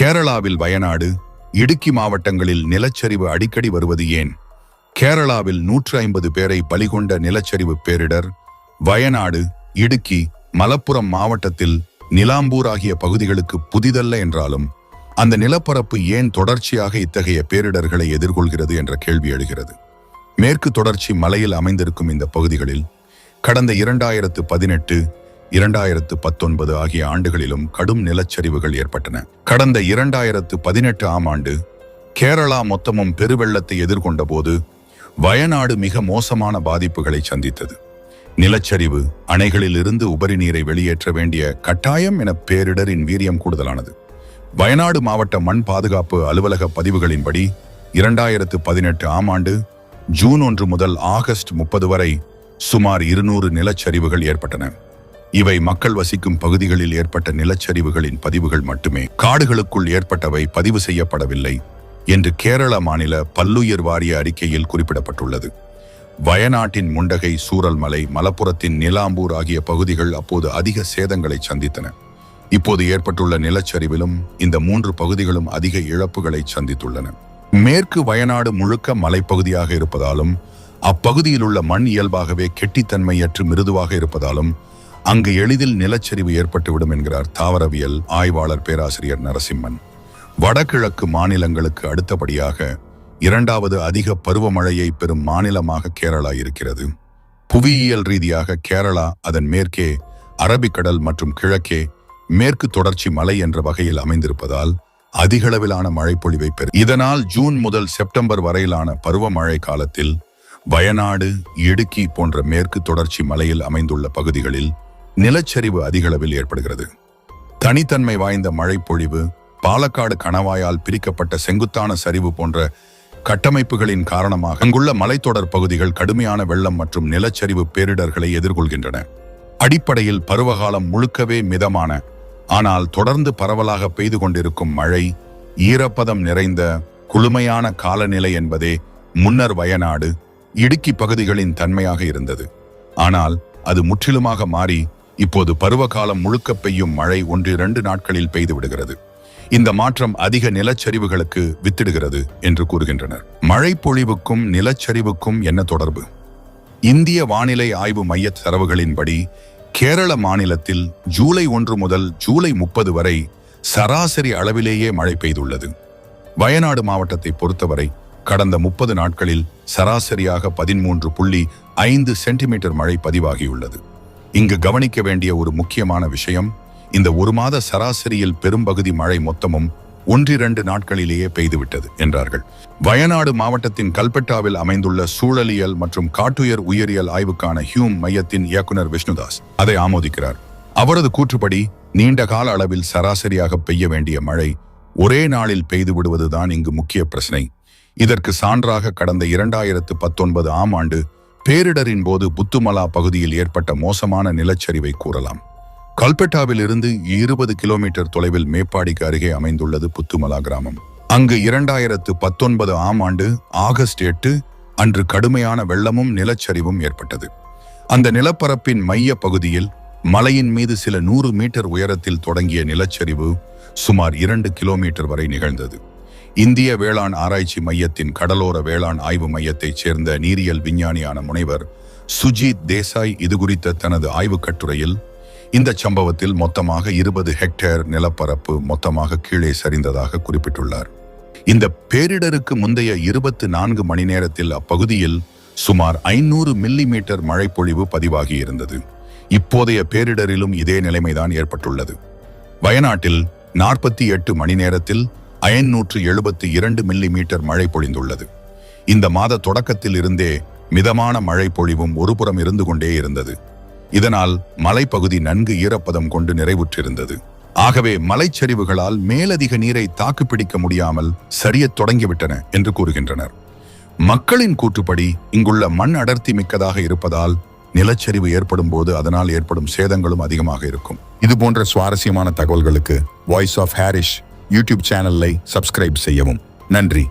கேரளாவில் வயநாடு இடுக்கி மாவட்டங்களில் நிலச்சரிவு அடிக்கடி வருவது ஏன்? கேரளாவில் நூற்று ஐம்பது பேரை பலிகொண்ட நிலச்சரிவு பேரிடர் வயநாடு இடுக்கி மலப்புரம் மாவட்டத்தில் நிலாம்பூர் ஆகிய பகுதிகளுக்கு புதிதல்ல என்றாலும் அந்த நிலப்பரப்பு ஏன் தொடர்ச்சியாக இத்தகைய பேரிடர்களை எதிர்கொள்கிறது என்ற கேள்வி எழுகிறது. மேற்கு தொடர்ச்சி மலையில் அமைந்திருக்கும் இந்த பகுதிகளில் கடந்த இரண்டாயிரத்து பதினெட்டு இரண்டாயிரத்து பத்தொன்பது ஆகிய ஆண்டுகளிலும் கடும் நிலச்சரிவுகள் ஏற்பட்டன. கடந்த இரண்டாயிரத்து பதினெட்டு ஆம் ஆண்டு கேரளா மொத்தமும் பெருவெள்ளத்தை எதிர்கொண்ட போது வயநாடு மிக மோசமான பாதிப்புகளை சந்தித்தது. நிலச்சரிவு அணைகளில் இருந்து உபரி நீரை வெளியேற்ற வேண்டிய கட்டாயம் என பேரிடரின் வீரியம் கூடுதலானது. வயநாடு மாவட்ட மண் பாதுகாப்பு அலுவலக பதிவுகளின்படி இரண்டாயிரத்து பதினெட்டு ஆம் ஆண்டு ஜூன் ஒன்று முதல் ஆகஸ்ட் முப்பது வரை சுமார் இருநூறு நிலச்சரிவுகள் ஏற்பட்டன. இவை மக்கள் வசிக்கும் பகுதிகளில் ஏற்பட்ட நிலச்சரிவுகளின் பதிவுகள் மட்டுமே. காடுகளுக்குள் ஏற்பட்டவை பதிவு செய்யப்படவில்லை என்று கேரள மாநில பல்லுயிர் வாரிய அறிக்கையில் குறிப்பிடப்பட்டுள்ளது. வயநாட்டின் முண்டகை சூரல்மலை மலப்புரத்தின் நிலாம்பூர் ஆகிய பகுதிகள் அப்போது அதிக சேதங்களை சந்தித்தன. இப்போது ஏற்பட்டுள்ள நிலச்சரிவிலும் இந்த மூன்று பகுதிகளும் அதிக இழப்புகளை சந்தித்துள்ளன. மேற்கு வயநாடு முழுக்க மலைப்பகுதியாக இருப்பதாலும் அப்பகுதியில் உள்ள மண் இயல்பாகவே கெட்டித்தன்மையற்று மிருதுவாக இருப்பதாலும் அங்கு எளிதில் நிலச்சரிவு ஏற்பட்டுவிடும் என்கிறார் தாவரவியல் ஆய்வாளர் பேராசிரியர் நரசிம்மன். வடகிழக்கு மாநிலங்களுக்கு அடுத்தபடியாக இரண்டாவது அதிக பருவமழையை பெறும் மாநிலமாக கேரளா இருக்கிறது. புவியியல் ரீதியாக கேரளா அதன் மேற்கே அரபிக்கடல் மற்றும் கிழக்கே மேற்கு தொடர்ச்சி மலை என்ற வகையில் அமைந்திருப்பதால் அதிகளவிலான மழைப்பொழிவை பெறும். இதனால் ஜூன் முதல் செப்டம்பர் வரையிலான பருவமழை காலத்தில் வயநாடு இடுக்கி போன்ற மேற்கு தொடர்ச்சி மலையில் அமைந்துள்ள பகுதிகளில் நிலச்சரிவு அதிகளவில் ஏற்படுகிறது. தனித்தன்மை வாய்ந்த மழைப்பொழிவு பாலக்காடு கணவாயால் பிரிக்கப்பட்ட செங்குத்தான சரிவு போன்ற கட்டமைப்புகளின் காரணமாக அங்குள்ள மலைத்தொடர் பகுதிகள் கடுமையான வெள்ளம் மற்றும் நிலச்சரிவு பேரிடர்களை எதிர்கொள்கின்றன. அடிப்படையில் பருவகாலம் முழுக்கவே மிதமான ஆனால் தொடர்ந்து பரவலாக பெய்து கொண்டிருக்கும் மழை ஈரப்பதம் நிறைந்த குளுமையான காலநிலை என்பதே முன்னர் வயநாடு இடுக்கி பகுதிகளின் தன்மையாக இருந்தது. ஆனால் அது முற்றிலுமாக மாறி இப்போது பருவகாலம் முழுக்க பெய்யும் மழை ஒன்று இரண்டு நாட்களில் பெய்து விடுகிறது. இந்த மாற்றம் அதிக நிலச்சரிவுகளுக்கு வித்திடுகிறது என்று கூறுகின்றனர். மழை பொழிவுக்கும் நிலச்சரிவுக்கும் என்ன தொடர்பு? இந்திய வானிலை ஆய்வு மைய தரவுகளின்படி கேரள மாநிலத்தில் ஜூலை ஒன்று முதல் ஜூலை முப்பது வரை சராசரி அளவிலேயே மழை பெய்துள்ளது. வயநாடு மாவட்டத்தை பொறுத்தவரை கடந்த முப்பது நாட்களில் சராசரியாக பதிமூன்று புள்ளி ஐந்து சென்டிமீட்டர் மழை பதிவாகியுள்ளது. இங்கு கவனிக்க வேண்டிய ஒரு முக்கியமான விஷயம் இந்த ஒரு மாத சராசரியில் பெரும்பகுதி மழை மொத்தமும் ஒன்றிரண்டு நாட்களிலேயே பெய்துவிட்டது என்றார்கள். வயநாடு மாவட்டத்தின் கல்பெட்டாவில் அமைந்துள்ள சூழலியல் மற்றும் காட்டுயர் உயிரியல் ஆய்வுக்கான ஹியூம் மையத்தின் இயக்குனர் விஷ்ணுதாஸ் அதை ஆமோதிக்கிறார். அவரது கூற்றுப்படி நீண்ட கால அளவில் சராசரியாக பெய்ய வேண்டிய மழை ஒரே நாளில் பெய்து விடுவதுதான் இங்கு முக்கிய பிரச்சனை. இதற்கு சான்றாக கடந்த இரண்டாயிரத்து பத்தொன்பது ஆம் ஆண்டு பேரிடரின் போது புத்துமலா பகுதியில் ஏற்பட்ட மோசமான நிலச்சரிவை கூறலாம். கல்பெட்டாவில் இருந்து இருபது கிலோமீட்டர் தொலைவில் மேப்பாடிக்கு அருகே அமைந்துள்ளது புத்துமலா கிராமம். அங்கு இரண்டாயிரத்து பத்தொன்பது ஆம் ஆண்டு ஆகஸ்ட் எட்டு அன்று கடுமையான வெள்ளமும் நிலச்சரிவும் ஏற்பட்டது. அந்த நிலப்பரப்பின் மைய பகுதியில் மலையின் மீது சில நூறு மீட்டர் உயரத்தில் தொடங்கிய நிலச்சரிவு சுமார் இரண்டு கிலோமீட்டர் வரை நிகழ்ந்தது. இந்திய வேளாண் ஆராய்ச்சி மையத்தின் கடலோர வேளாண் ஆய்வு மையத்தைச் சேர்ந்த நீரியல் விஞ்ஞானியான முனைவர் சுஜித் தேசாய் இது குறித்த தனது ஆய்வுக் கட்டுரையில் இந்த சம்பவத்தில் மொத்தமாக இருபது ஹெக்டேர் நிலப்பரப்பு மொத்தமாக கீழே சரிந்ததாக குறிப்பிட்டுள்ளார். இந்த பேரிடருக்கு முந்தைய இருபத்து நான்கு மணி நேரத்தில் அப்பகுதியில் சுமார் ஐநூறு மில்லி மீட்டர் மழைப்பொழிவு பதிவாகியிருந்தது இப்போதைய பேரிடரிலும் இதே நிலைமைதான் ஏற்பட்டுள்ளது. வயநாட்டில் நாற்பத்தி எட்டு மணி நேரத்தில் ஐநூற்று எழுபத்தி இரண்டு மில்லி மீட்டர் மழை பொழிந்துள்ளது. இந்த மாத தொடக்கத்தில் இருந்தே மிதமான மழை பொழிவும் ஒருபுறம் இருந்து கொண்டே இருந்தது. இதனால் மலைப்பகுதி நன்கு ஈரப்பதம் கொண்டு நிறைவுற்றிருந்தது. ஆகவே மலைச்சரிவுகளால் மேலதிக நீரை தாக்குப்பிடிக்க முடியாமல் சரியத் தொடங்கிவிட்டன என்று கூறுகின்றனர். மக்களின் கூற்றுப்படி இங்குள்ள மண் அடர்த்தி மிக்கதாக இருப்பதால் நிலச்சரிவு ஏற்படும் போது அதனால் ஏற்படும் சேதங்களும் அதிகமாக இருக்கும். இது போன்ற சுவாரஸ்யமான தகவல்களுக்கு வாய்ஸ் ஆஃப் ஹாரிஷ் யூடியூப் சேனலை சப்ஸ்கிரைப் செய்யவும். நன்றி.